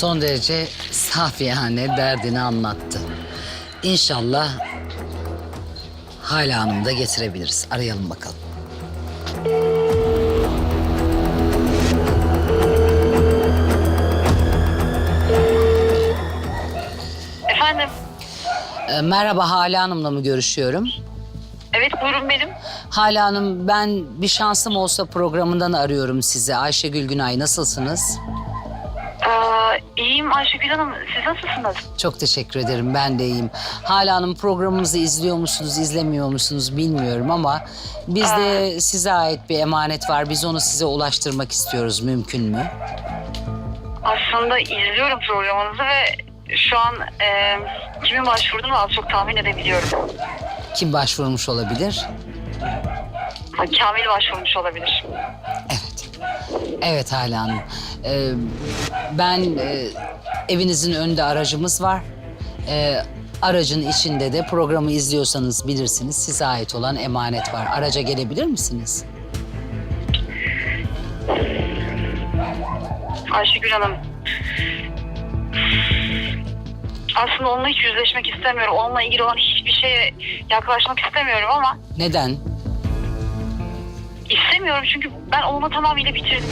Son derece safiyane derdini anlattı. İnşallah Hala Hanım'ı da getirebiliriz. Arayalım bakalım. Efendim? Ee, merhaba Hala Hanım'la mı görüşüyorum? Evet buyurun benim. Hala Hanım ben bir şansım olsa programından arıyorum sizi. Ayşegül Günay nasılsınız? Ee, iyiyim Ayşegül Hanım. Siz nasılsınız? Çok teşekkür ederim. Ben de iyiyim. Hala Hanım programımızı izliyor musunuz, izlemiyor musunuz bilmiyorum ama bizde size ait bir emanet var. Biz onu size ulaştırmak istiyoruz. Mümkün mü? Aslında izliyorum programınızı ve şu an e, kimin başvurduğunu az çok tahmin edebiliyorum. Kim başvurmuş olabilir? Ha, Kamil başvurmuş olabilir. Evet. Evet Hala Hanım. Ee, ben e, evinizin önünde aracımız var. Ee, aracın içinde de programı izliyorsanız bilirsiniz size ait olan emanet var. Araca gelebilir misiniz? Ayşegül Hanım. Aslında onunla hiç yüzleşmek istemiyorum. Onunla ilgili olan hiçbir şeye yaklaşmak istemiyorum ama Neden? İstemiyorum çünkü ben onunla tamamıyla bitirdim.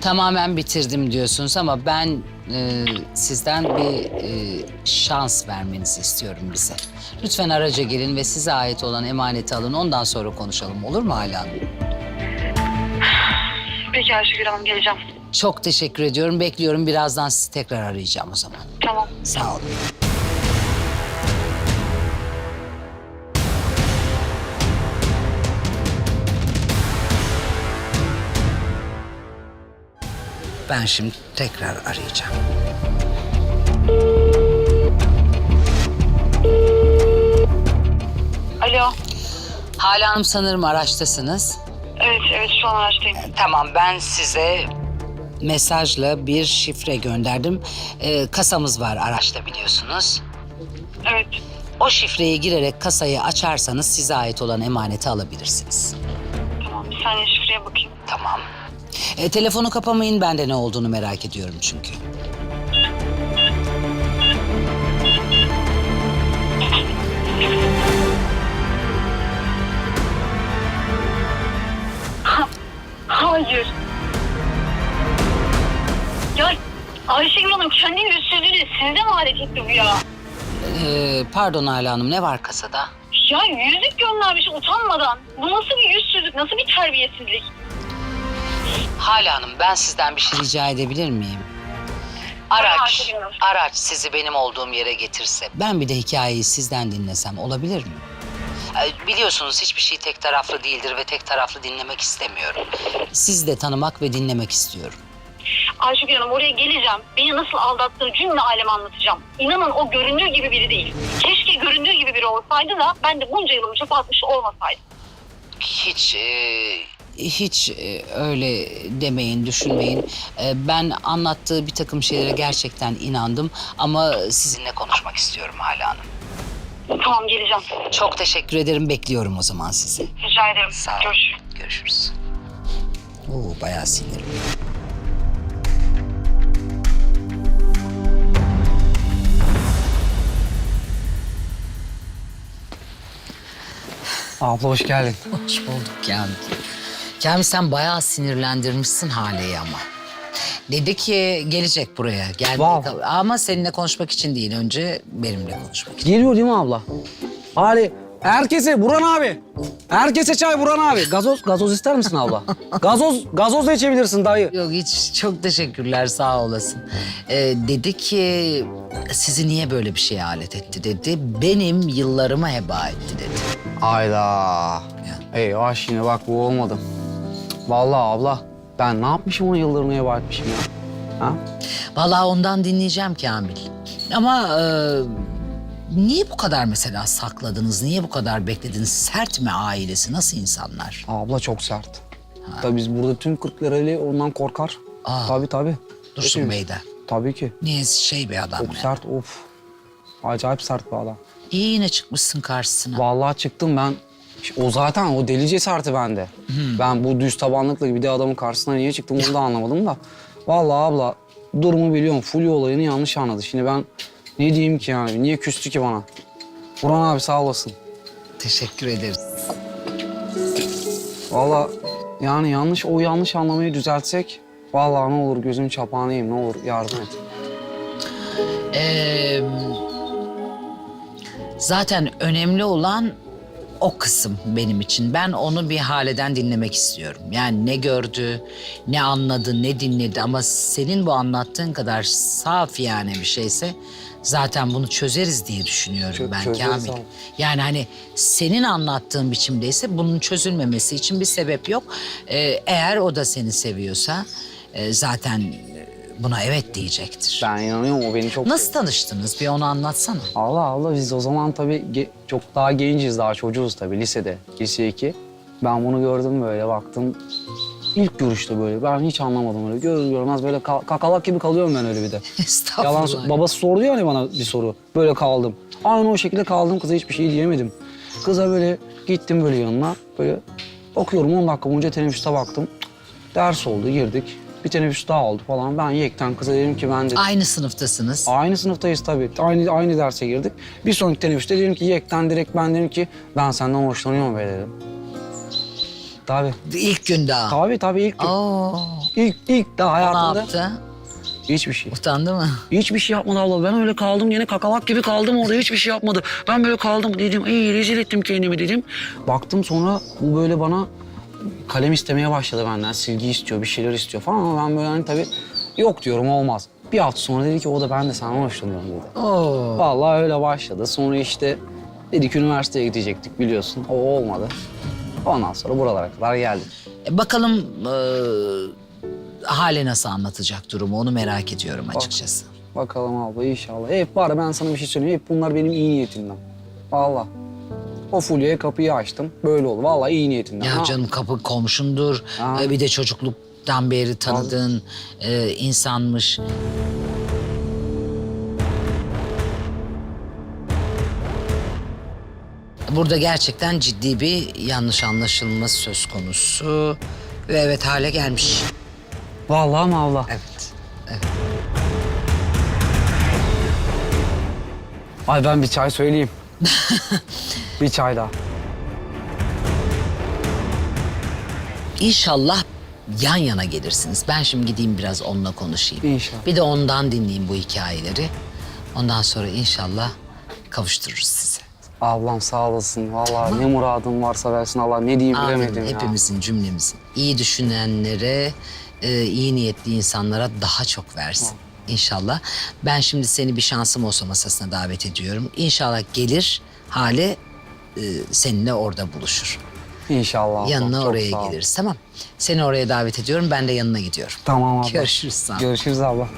Tamamen bitirdim diyorsunuz ama ben e, sizden bir e, şans vermenizi istiyorum bize. Lütfen araca gelin ve size ait olan emaneti alın. Ondan sonra konuşalım olur mu Hala Hanım? Peki Ayşegül Hanım geleceğim. Çok teşekkür ediyorum. Bekliyorum. Birazdan sizi tekrar arayacağım o zaman. Tamam. Sağ olun. Ben şimdi tekrar arayacağım. Alo. Hala Hanım sanırım araçtasınız. Evet evet şu an araçtayım. Tamam ben size mesajla bir şifre gönderdim. Ee, kasamız var araçta biliyorsunuz. Evet. O şifreye girerek kasayı açarsanız size ait olan emaneti alabilirsiniz. Tamam bir saniye şifreye bakayım. Tamam. E, telefonu kapamayın ben de ne olduğunu merak ediyorum çünkü. Hayır. Ya Ayşegül Hanım kendi yüzsüzlüğünü size mi alet etti bu ya? Ee, pardon Hala Hanım ne var kasada? Ya yüzük göndermiş utanmadan. Bu nasıl bir yüzsüzlük, nasıl bir terbiyesizlik? Hala Hanım ben sizden bir şey rica edebilir miyim? Araç, araç sizi benim olduğum yere getirse ben bir de hikayeyi sizden dinlesem olabilir mi? Ee, Biliyorsunuz hiçbir şey tek taraflı değildir ve tek taraflı dinlemek istemiyorum. Sizi de tanımak ve dinlemek istiyorum. Ayşegül Hanım oraya geleceğim. Beni nasıl aldattığını cümle aleme anlatacağım. İnanın o göründüğü gibi biri değil. Keşke göründüğü gibi biri olsaydı da ben de bunca yılımı çöpe atmış olmasaydım. Hiç e, hiç e, öyle demeyin, düşünmeyin. E, ben anlattığı bir takım şeylere gerçekten inandım ama sizinle konuşmak istiyorum Hala Hanım. Tamam geleceğim. Çok teşekkür ederim. Bekliyorum o zaman sizi. Rica ederim. Sağ olun. Görüşürüz. Görüşürüz. Oo, bayağı sinirli. Abla hoş geldin. Hoş bulduk Kamil. Kamil sen bayağı sinirlendirmişsin Hale'yi ama. Dedi ki gelecek buraya. Gelmeye Wow. kal- Ama seninle konuşmak için değil. Önce benimle konuşmak için. Geliyor değil mi abla? Ali herkese Buran abi. Herkese çay Buran abi. Gazoz gazoz ister misin abla? gazoz gazoz da içebilirsin dayı. Yok hiç çok teşekkürler sağ olasın. Ee, dedi ki sizi niye böyle bir şeye alet etti dedi. Benim yıllarımı heba etti dedi. Ayda. Eyvah şimdi bak bu olmadı. Vallahi abla ben ne yapmışım onun yıllarını heba etmişim ya. Ha? Vallahi ondan dinleyeceğim Kamil. Ama e, niye bu kadar mesela sakladınız? Niye bu kadar beklediniz? Sert mi ailesi? Nasıl insanlar? Abla çok sert. Tabii biz burada tüm Kırklareli ondan korkar. Aa. Tabii tabii. Dursun Hepimiz. Bey'den. Tabii ki. Niye şey bir adam Çok ya. sert of. Acayip sert bir adam. İyi yine çıkmışsın karşısına. Vallahi çıktım ben. O zaten o deli cesareti bende. Ben bu düz tabanlıkla bir de adamın karşısına niye çıktım onu da anlamadım da. Vallahi abla durumu biliyorum. Fulya olayını yanlış anladı. Şimdi ben ne diyeyim ki yani? Niye küstü ki bana? Burhan abi sağ olasın. Teşekkür ederiz. Vallahi yani yanlış o yanlış anlamayı düzeltsek vallahi ne olur gözüm çapağınıyım ne olur yardım et. Ee, zaten önemli olan o kısım benim için. Ben onu bir haleden dinlemek istiyorum. Yani ne gördü, ne anladı, ne dinledi ama senin bu anlattığın kadar saf yani bir şeyse zaten bunu çözeriz diye düşünüyorum Çö- ben çözeriz Kamil. abi. Yani hani senin anlattığın biçimdeyse bunun çözülmemesi için bir sebep yok. Ee, eğer o da seni seviyorsa e, zaten buna evet diyecektir. Ben inanıyorum o beni çok... Nasıl tanıştınız? Bir onu anlatsana. Allah Allah biz o zaman tabii çok daha genciz daha çocuğuz tabii lisede. Lise 2. Ben bunu gördüm böyle baktım. İlk görüşte böyle ben hiç anlamadım öyle. Görür görmez böyle kal- kakalak gibi kalıyorum ben öyle bir de. Estağfurullah. Yalan babası sordu ya hani bana bir soru. Böyle kaldım. Aynı o şekilde kaldım kıza hiçbir şey diyemedim. Kıza böyle gittim böyle yanına. Böyle okuyorum 10 dakika boyunca teneffüste baktım. Ders oldu girdik. Bir teneffüs daha oldu falan. Ben yekten kıza dedim ki ben de... Aynı sınıftasınız. Aynı sınıftayız tabii. Aynı aynı derse girdik. Bir sonraki teneffüste dedim ki yekten direkt ben dedim ki ben senden hoşlanıyorum be dedim. Tabii. İlk gün daha. Tabii tabii ilk gün. Oo, İlk, ilk daha ne hayatımda yaptı? hiçbir şey. Utandı mı? Hiçbir şey yapmadı abla. Ben öyle kaldım yine kakalak gibi kaldım orada hiçbir şey yapmadı. Ben böyle kaldım dedim iyi rezil ettim kendimi dedim. Baktım sonra bu böyle bana kalem istemeye başladı benden. Silgi istiyor bir şeyler istiyor falan ama ben böyle hani tabii yok diyorum olmaz. Bir hafta sonra dedi ki o da ben de senden hoşlanıyorum dedi. Oo. Vallahi öyle başladı. Sonra işte dedik üniversiteye gidecektik biliyorsun. O olmadı. Ondan sonra buralara kadar geldik. E, bakalım e, Hale nasıl anlatacak durumu onu merak ediyorum açıkçası. Bakalım abla inşallah. Hep var ben sana bir şey söyleyeyim. Hep bunlar benim iyi niyetimden. Vallahi. O Fulya'ya kapıyı açtım. Böyle oldu. Vallahi iyi niyetinden. Ya Ha. canım kapı komşundur. Ha. E, bir de çocukluktan beri tanıdığın e, insanmış. Burada gerçekten ciddi bir yanlış anlaşılma söz konusu. Ve evet hale gelmiş. Vallahi mi abla? Evet. Ay ben bir çay söyleyeyim. bir çay daha. İnşallah yan yana gelirsiniz. Ben şimdi gideyim biraz onunla konuşayım. İnşallah. Bir de ondan dinleyeyim bu hikayeleri. Ondan sonra inşallah kavuştururuz sizi. Ablam sağ olasın. Vallahi ne muradın varsa versin Allah. Ne diyeyim Amin. bilemedim ya. Hepimizin, cümlemizin. İyi düşünenlere, e, iyi niyetli insanlara daha çok versin. İnşallah. Ben şimdi seni bir şansım olsa masasına davet ediyorum. İnşallah gelir hale e, seninle orada buluşur. İnşallah. Yanına çok oraya geliriz tamam. Seni oraya davet ediyorum ben de yanına gidiyorum. Tamam abla. Görüşürüz ol. Görüşürüz abla.